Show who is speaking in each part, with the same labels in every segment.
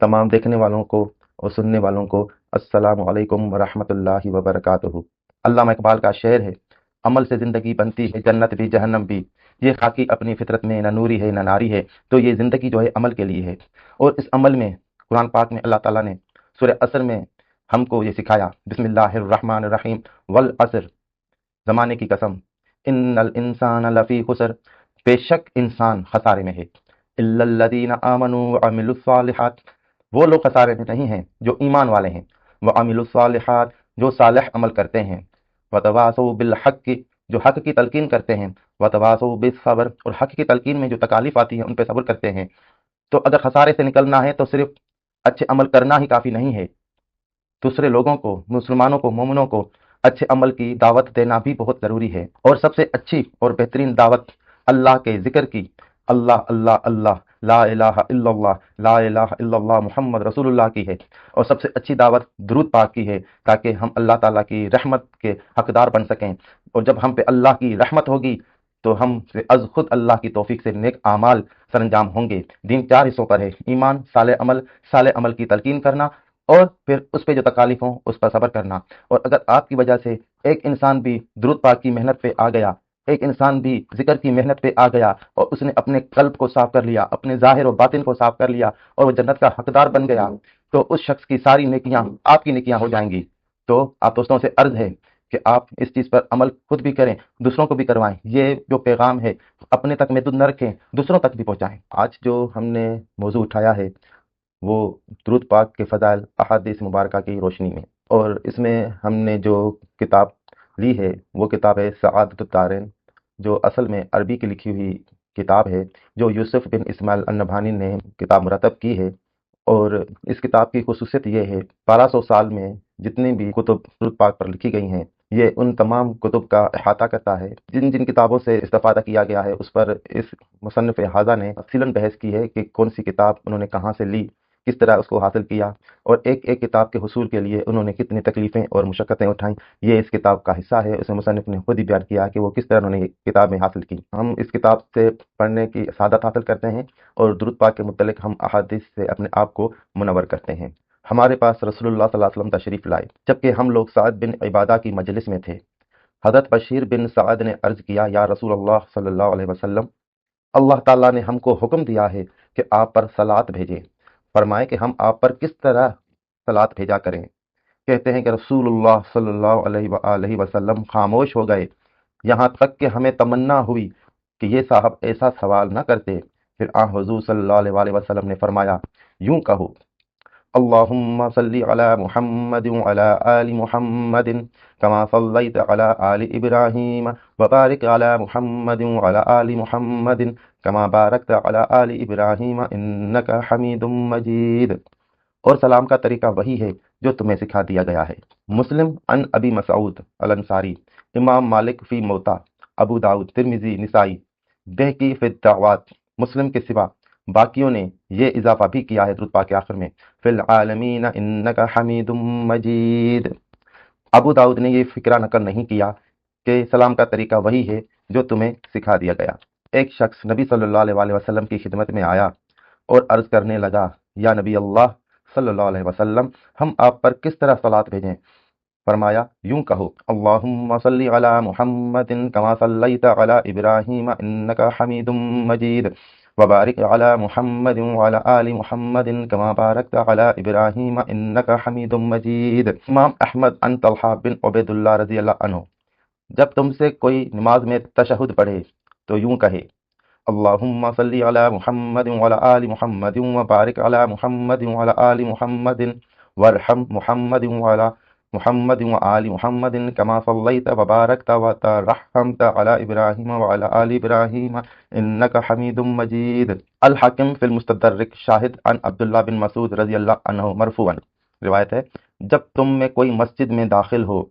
Speaker 1: تمام دیکھنے والوں کو اور سننے والوں کو السلام علیکم ورحمۃ اللہ وبرکاتہ۔ علامہ اقبال کا شعر ہے، عمل سے زندگی بنتی ہے، جنت بھی جہنم بھی۔ یہ خاکی اپنی فطرت میں نہ نوری ہے، نہ ناری ہے، تو یہ زندگی جو ہے عمل کے لیے ہے۔ اور اس عمل میں، قرآن پاک میں اللہ تعالیٰ نے سورہ اثر میں ہم کو یہ سکھایا، بسم اللہ الرحمن الرحیم، والعصر، زمانے کی قسم۔ ان الانسان لفی خسر۔ بے شک انسان خسارے میں ہے۔ الذین آمنوا وعملوا الصالحات۔ وہ لوگ خسارے میں نہیں ہیں جو ایمان والے ہیں۔ وعملوا الصالحات، جو صالح عمل کرتے ہیں۔ وتواصوا بالحق، جو حق کی تلقین کرتے ہیں۔ وتواصوا بالصبر، اور حق کی تلقین میں جو تکالیف آتی ہیں ان پہ صبر کرتے ہیں۔ تو اگر خسارے سے نکلنا ہے، تو صرف اچھے عمل کرنا ہی کافی نہیں ہے۔ دوسرے لوگوں کو، مسلمانوں کو، مومنوں کو اچھے عمل کی دعوت دینا بھی بہت ضروری ہے۔ اور سب سے اچھی اور بہترین دعوت اللہ کے ذکر کی۔ اللہ اللہ اللہ۔ لا الہ الا اللہ، لا الہ الا اللہ محمد رسول اللہ کی ہے۔ اور سب سے اچھی دعوت درود پاک کی ہے تاکہ ہم اللہ تعالیٰ کی رحمت کے حقدار بن سکیں۔ اور جب ہم پہ اللہ کی رحمت ہوگی تو ہم سے از خود اللہ کی توفیق سے نیک اعمال سر انجام ہوں گے۔ دین چار حصوں پر ہے۔ ایمان سال عمل سال عمل کی تلقین کرنا اور پھر اس پہ جو تکالیف ہوں اس پر صبر کرنا۔ اور اگر آپ کی وجہ سے ایک انسان بھی درود پاک کی محنت پہ آ گیا ایک انسان بھی ذکر کی محنت پہ آ گیا اور اس نے اپنے قلب کو صاف کر لیا، اپنے ظاہر و باطن کو صاف کر لیا اور وہ جنت کا حقدار بن گیا۔ تو اس شخص کی ساری نیکیاں آپ کی نیکیاں ہو جائیں گی۔ تو آپ دوستوں سے عرض ہے کہ آپ اس چیز پر عمل خود بھی کریں، دوسروں کو بھی کروائیں۔ یہ جو پیغام ہے، اپنے تک محدود نہ رکھیں، دوسروں تک بھی پہنچائیں۔ آج جو ہم نے موضوع اٹھایا ہے، وہ درود پاک کے فضائل، احادیث مبارکہ کی روشنی میں۔ اور اس میں ہم نے جو کتاب لی ہے، وہ کتاب ہے سعادت الدارین۔ جو اصل میں عربی کی لکھی ہوئی کتاب ہے، جو یوسف بن اسماعیل النبھانی نے کتاب مرتب کی ہے۔ اور اس کتاب کی خصوصیت یہ ہے، بارہ سو سال میں جتنی بھی کتب درود پاک پر لکھی گئی ہیں، یہ ان تمام کتب کا احاطہ کرتا ہے۔ جن جن کتابوں سے استفادہ کیا گیا ہے، اس پر اس مصنف حاضہ نے تفصیلاً بحث کی ہے کہ کون سی کتاب انہوں نے کہاں سے لی۔ کس طرح اس کو حاصل کیا اور ایک ایک کتاب کے حصول کے لیے انہوں نے کتنی تکلیفیں اور مشقتیں اٹھائیں۔ یہ اس کتاب کا حصہ ہے۔ اسے مصنف نے خود ہی بیان کیا کہ وہ کس طرح انہوں نے کتاب میں حاصل کی ہم اس کتاب سے پڑھنے کی سعادت حاصل کرتے ہیں اور درود پاک کے متعلق ہم احادیث سے اپنے آپ کو منور کرتے ہیں۔ ہمارے پاس رسول اللہ صلی اللہ علیہ وسلم تشریف لائے، جبکہ ہم لوگ سعد بن عبادہ کی مجلس میں تھے۔ حضرت بشیر بن سعد نے عرض کیا، یا رسول اللہ صلی اللہ علیہ وسلم، اللہ تعالیٰ نے ہم کو حکم دیا ہے کہ آپ پر سلاد بھیجیں۔ فرمائے کہ ہم آپ پر کس طرح سلاد بھیجا کریں۔ کہتے ہیں کہ رسول اللہ صلی اللہ علیہ وآلہ وسلم خاموش ہو گئے۔ یہاں تک کہ ہمیں تمنا ہوئی کہ یہ صاحب ایسا سوال نہ کرتے۔ پھر آ حضور صلی اللہ علیہ وآلہ وسلم نے فرمایا، یوں کہو اللہم صلی علی محمد وعلی آل محمد کما صلیت علی آل ابراہیم وبارک علی محمد وعلی آل محمد کما بارکت علی آل ابراہیم انکا حمید مجید اور سلام کا طریقہ وہی ہے جو تمہیں سکھا دیا گیا ہے۔ مسلم ان ابی مسعود الانصاری، امام مالک فی موتا ابو داود ترمیزی نسائی بہکی فی الدعوات، مسلم کے سوا باقیوں نے یہ اضافہ بھی کیا ہے درود پاک کے آخر میں۔ فی العالمین انکا حمید مجید۔ ابو داؤد نے یہ فکرہ نقل نہیں کیا کہ سلام کا طریقہ وہی ہے جو تمہیں سکھا دیا گیا۔ ایک شخص نبی صلی اللہ علیہ وآلہ وسلم کی خدمت میں آیا اور عرض کرنے لگا، یا نبی اللہ صلی اللہ علیہ وسلم، ہم آپ پر کس طرح صلات بھیجیں؟ فرمایا، یوں کہو، اللہم صلی علی محمد کما صلیت علی ابراہیم انکا حمید مجید. وبارک علی محمد وعلی آل محمد کما بارکت علی ابراہیم انکا حمید مجید امام احمد ان طلحہ بن عبید اللہ رضی اللہ عنہ، جب تم سے کوئی نماز میں تشہد پڑھے تو یوں کہے، اللہم صلی علی محمد وعلی آل محمد وبارک علی محمد وعلی آل محمد ورحم محمد وعلی محمد و آل محمد کما صلیت و بارکت و ترحمت علی آل ابراہیم انکا حمید مجید الحاکم فی المستدرک شاہد عن عبداللہ بن مسعود رضی اللہ عنہ مرفوعا. روایت ہے، جب تم میں کوئی مسجد میں داخل ہو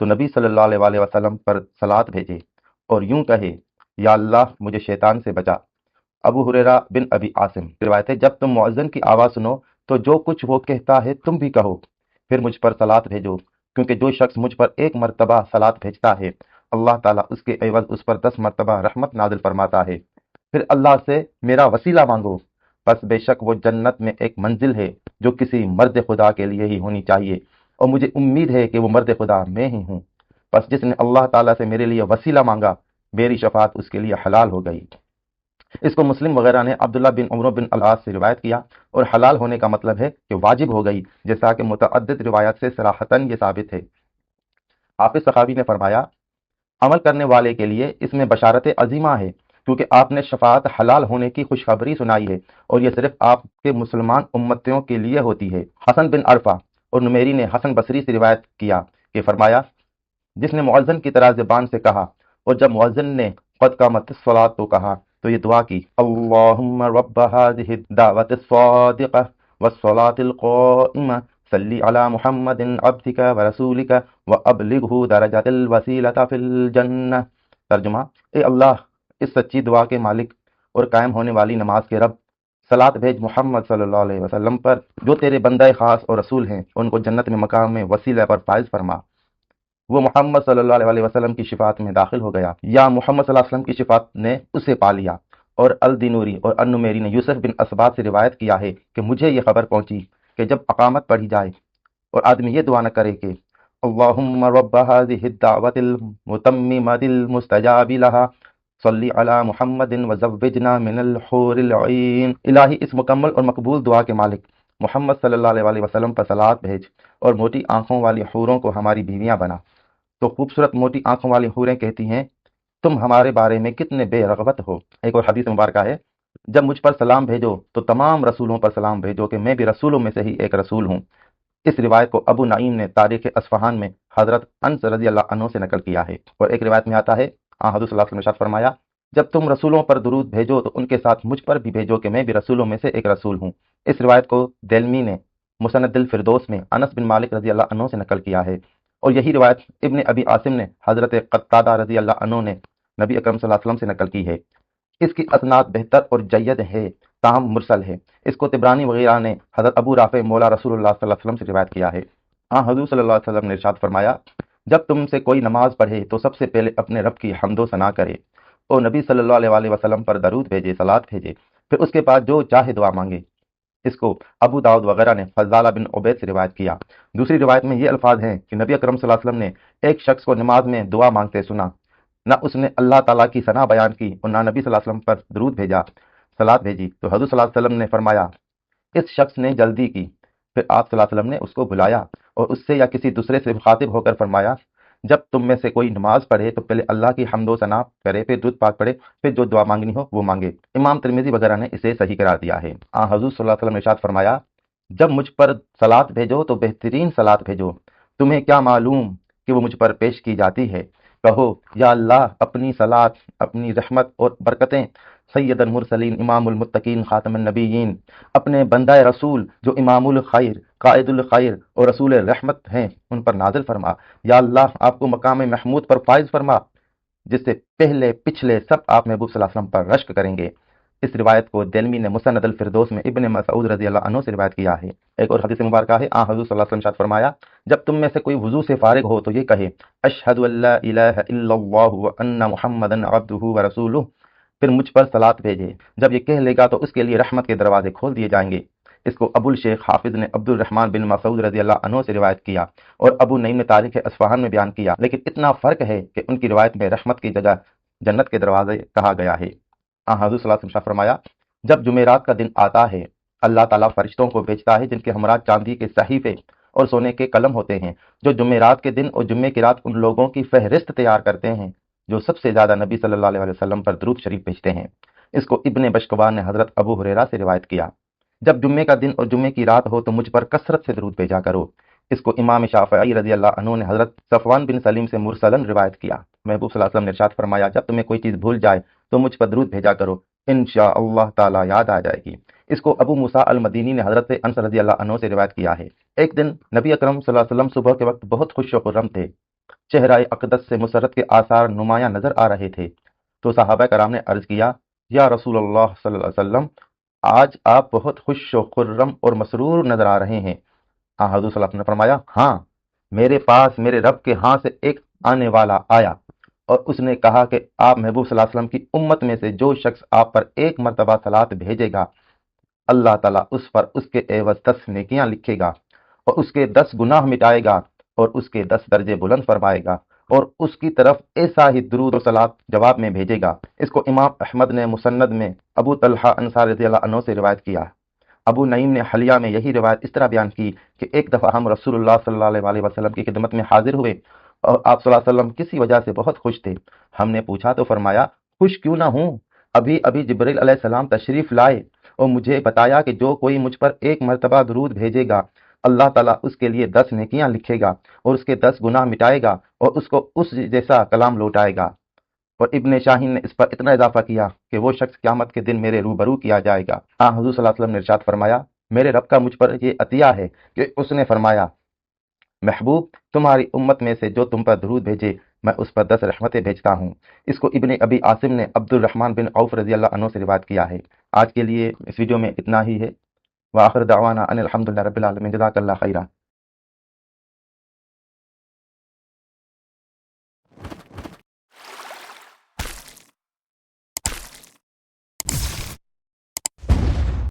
Speaker 1: تو نبی صلی اللہ علیہ وآلہ وسلم پر صلات بھیجے اور یوں کہے، یا اللہ مجھے شیطان سے بچا. ابو حریرہ بن ابی عاصم. روایت ہے، جب تم معزن کی آواز سنو تو جو کچھ وہ کہتا ہے تم بھی کہو. پھر مجھ پر سلاد بھیجو، کیونکہ جو شخص مجھ پر ایک مرتبہ سلاد بھیجتا ہے، اللہ تعالیٰ اس کے عوض اس پر دس مرتبہ رحمت نازل فرماتا ہے۔ پھر اللہ سے میرا وسیلہ مانگو۔ بس بے شک وہ جنت میں ایک منزل ہے جو کسی مرد خدا کے لیے ہی ہونی چاہیے، اور مجھے امید ہے کہ وہ مرد خدا میں ہی ہوں۔ بس جس نے اللہ تعالیٰ سے میرے لیے وسیلہ مانگا، میری شفاعت اس کے لیے حلال ہو گئی۔ اس کو مسلم وغیرہ نے عبداللہ بن عمر بن العاص سے روایت کیا اور حلال ہونے کا مطلب ہے کہ واجب ہو گئی، جیسا کہ متعدد روایات سے سراحتاً یہ ثابت ہے۔ حافظ صحابی نے فرمایا، عمل کرنے والے کے لیے اس میں بشارت عظیمہ ہے، کیونکہ آپ نے شفاعت حلال ہونے کی خوشخبری سنائی ہے اور یہ صرف آپ کے مسلمان امتوں کے لیے ہوتی ہے۔ حسن بن عرفہ اور نمیری نے حسن بصری سے روایت کیا کہ فرمایا، جس نے معزن کی طرح زبان سے کہا اور جب معزن نے قد کا متصلات تو کہا تو یہ دعا کی۔ اللہم رب هذه الدعوة الصادقة والصلاة القائمة صلی علی محمد عبدک ورسولک وابلغه درجات الوسیلة فی الجنہ۔ ترجمہ، اے اللہ، اس سچی دعا کے مالک اور قائم ہونے والی نماز کے رب سلات بھیج محمد صلی اللہ علیہ وسلم پر، جو تیرے بندہ خاص اور رسول ہیں، ان کو جنت میں مقام میں وسیلہ پر فائز فرما۔ وہ محمد صلی اللہ علیہ وسلم کی شفاعت میں داخل ہو گیا۔ یا محمد صلی اللہ علیہ وسلم کی شفاعت نے اسے پا لیا۔ اور الدینوری اور انمیری نے یوسف بن اسباد سے روایت کیا ہے کہ مجھے یہ خبر پہنچی کہ جب اقامت پڑھی جائے اور آدمی یہ دعا نہ کرے کہ اللہم رب هذه الدعوة المتممة المستجاب لها صلی علی محمد وزوجنا من الحور العین۔ الہی اس مکمل اور مقبول دعا کے مالک محمد صلی اللہ علیہ وسلم پر صلات بھیج اور موٹی آنکھوں والی حوروں کو ہماری بیویاں بنا۔ تو خوبصورت موٹی آنکھوں والی حوریں کہتی ہیں، تم ہمارے بارے میں کتنے بے رغبت ہو. ایک اور حدیث مبارکہ ہے، جب مجھ پر سلام بھیجو تو تمام رسولوں پر سلام بھیجو کہ میں بھی رسولوں میں سے ہی ایک رسول ہوں. اس روایت کو ابو نعیم نے تاریخ اصفہان میں حضرت انس رضی اللہ عنہ سے نقل کیا ہے۔ اور ایک روایت میں آتا ہے، آن حضور صلی اللہ علیہ وسلم فرمایا، جب تم رسولوں پر درود بھیجو تو ان کے ساتھ مجھ پر بھی بھیجو کہ میں بھی رسولوں میں سے ایک رسول ہوں. اس روایت کو دلمی نے مسند الفردوس میں انس بن مالک رضی اللہ عنہ سے نقل کیا ہے۔ اور یہی روایت ابن ابی عاصم نے حضرت قطادہ رضی اللہ عنہ نے نبی اکرم صلی اللہ علیہ وسلم سے نقل کی ہے۔ اس کی اسناد بہتر اور جید ہے، تاہم مرسل ہے۔ اس کو تبرانی وغیرہ نے حضرت ابو رافع مولا رسول اللہ صلی اللہ علیہ وسلم سے روایت کیا ہے۔ ہاں حضور صلی اللہ علیہ وسلم نے ارشاد فرمایا، جب تم سے کوئی نماز پڑھے تو سب سے پہلے اپنے رب کی حمد و ثنا کرے۔ اور نبی صلی اللہ علیہ وسلم پر درود بھیجے سلاد بھیجے۔ پھر اس کے بعد جو چاہے دعا مانگے۔ اس کو ابو داود وغیرہ نے فضالہ بن عبید سے روایت کیا۔ دوسری روایت میں یہ الفاظ ہیں کہ نبی اکرم صلی اللہ علیہ وسلم نے ایک شخص کو نماز میں دعا مانگتے سنا۔ نہ اس نے اللہ تعالیٰ کی ثنا بیان کی اور نہ نبی صلی اللہ علیہ وسلم پر درود بھیجا سلاد بھیجی۔ تو حضور صلی اللہ علیہ وسلم نے فرمایا، اس شخص نے جلدی کی۔ پھر آپ صلی اللہ علیہ وسلم نے اس کو بلایا اور اس سے یا کسی دوسرے سے مخاطب ہو کر فرمایا جب تم میں سے کوئی نماز پڑھے تو پہلے اللہ کی حمد و ثنا کرے، پھر دودھ پاک پڑھے، پھر جو دعا مانگنی ہو وہ مانگے۔ امام ترمیزی وغیرہ نے اسے صحیح قرار دیا ہے۔ آ، حضور صلی اللہ علیہ وسلم نے ارشاد فرمایا، جب مجھ پر سلاد بھیجو تو بہترین سلاد بھیجو۔ تمہیں کیا معلوم کہ وہ مجھ پر پیش کی جاتی ہے؟ کہو، یا اللہ، اپنی سلاد اپنی رحمت اور برکتیں۔ سید المرسلین، امام المتقین، خاتم النبیین، اپنے بندہ رسول جو امام الخیر قائد الخیر اور رسول رحمت ہیں، ان پر نازل فرما۔ یا اللہ، آپ کو مقام محمود پر فائز فرما، جس سے پہلے پچھلے سب آپ محبوب صلی اللہ علیہ وسلم پر رشک کریں گے۔ اس روایت کو دلمی نے مسند الفردوس میں ابن مسعود رضی اللہ عنہ سے روایت کیا ہے۔ ایک اور حدیث مبارکہ ہے، آن حضور صلی اللہ علیہ وسلم شاد فرمایا، جب تم میں سے کوئی وضو سے فارغ ہو تو یہ کہے، اشہد اللہ الہ الا اللہ وان محمد عبدہ ورسولہ پھر مجھ پر صلات بھیجے۔ جب یہ کہہ لے گا تو اس کے لیے رحمت کے دروازے کھول دیے جائیں گے۔ اس کو ابو الشیخ حافظ نے عبد الرحمن بن مسعود رضی اللہ عنہ سے روایت کیا اور ابو نعیم نے تاریخ اصفہان میں بیان کیا، لیکن اتنا فرق ہے کہ ان کی روایت میں رحمت کی جگہ جنت کے دروازے کہا گیا ہے۔ آن حضور صلی اللہ علیہ وسلم فرمایا، جب جمعرات کا دن آتا ہے، اللہ تعالیٰ فرشتوں کو بیچتا ہے جن کے ہمراہ چاندی کے صحیفے اور سونے کے قلم ہوتے ہیں۔ جو جمعرات کے دن اور جمعے کی رات ان لوگوں کی فہرست تیار کرتے ہیں، جو سب سے زیادہ نبی صلی اللہ علیہ وسلم پر درود شریف بھیجتے ہیں۔ اس کو ابن بشکبان نے حضرت ابو حریرا سے روایت کیا۔ جب جمعے کا دن اور جمعے کی رات ہو تو مجھ پر کثرت سے درود بھیجا کرو۔ اس کو امام شافعی رضی اللہ عنہ نے حضرت صفوان بن سلیم سے مرسلن روایت کیا۔ محبوب صلی اللہ علیہ وسلم نے ارشاد فرمایا، جب تمہیں کوئی چیز بھول جائے تو مجھ پر درود بھیجا کرو انشاء اللہ تعالی یاد آ جائے گی۔ اس کو ابو موسا المدینی نے حضرت انس رضی اللہ عنہ سے روایت کیا ہے۔ ایک دن نبی اکرم صلی اللہ علیہ وسلم صبح کے وقت بہت خوش و خرم تھے۔ چہرہ اقدس سے مسرت کے آثار نمایاں نظر آ رہے تھے۔ تو صحابہ کرام نے عرض کیا، یا رسول اللہ صلی اللہ علیہ وسلم آج آپ بہت خوش و خرم اور مسرور نظر آ رہے ہیں۔ آ حضور صلی اللہ علیہ وسلم نے فرمایا ہاں میرے پاس، میرے رب کے ہاں سے ایک آنے والا آیا۔ اور اس نے کہا کہ آپ محبوب صلی اللہ علیہ وسلم کی امت میں سے جو شخص آپ پر ایک مرتبہ سلاد بھیجے گا، اللہ تعالیٰ اس پر اس کے عوض دس نیکیاں لکھے گا اور اس کے دس گناہ مٹائے گا اور اس کے دس درجے بلند فرمائے گا۔ اور اس کی طرف ایسا ہی درود و سلاد جواب میں بھیجے گا۔ اس کو امام احمد نے مسند میں ابو طلحہ انصار رضی اللہ عنہ سے روایت کیا۔ ابو نعیم نے حلیہ میں یہی روایت اس طرح بیان کی کہ ایک دفعہ ہم رسول اللہ صلی اللہ علیہ وسلم کی خدمت میں حاضر ہوئے اور آپ صلی اللہ علیہ وسلم کسی وجہ سے بہت خوش تھے۔ ہم نے پوچھا تو فرمایا، خوش کیوں نہ ہوں؟ ابھی ابھی جبریل علیہ السلام تشریف لائے اور مجھے بتایا کہ جو کوئی مجھ پر ایک مرتبہ درود بھیجے گا اللہ تعالیٰ اس کے لیے دس نیکیاں لکھے گا اور اس کے دس گناہ مٹائے گا اور اس کو اس جیسا کلام لوٹائے گا۔ اور ابن شاہین نے اس پر اتنا اضافہ کیا کہ وہ شخص قیامت کے دن میرے روبرو کیا جائے گا۔ ہاں حضور صلی اللہ علیہ وسلم نے ارشاد فرمایا، میرے رب کا مجھ پر یہ عطیہ ہے کہ اس نے فرمایا، محبوب، تمہاری امت میں سے جو تم پر درود بھیجے، میں اس پر دس رحمتیں بھیجتا ہوں۔ اس کو ابن ابی عاصم نے عبد الرحمن بن عوف رضی اللہ عنہ سے روایت کیا ہے۔ آج کے لیے اس ویڈیو میں اتنا ہی ہے۔ وآخر دعوانا ان الحمد للہ رب العالمین جزاک اللہ خیرہ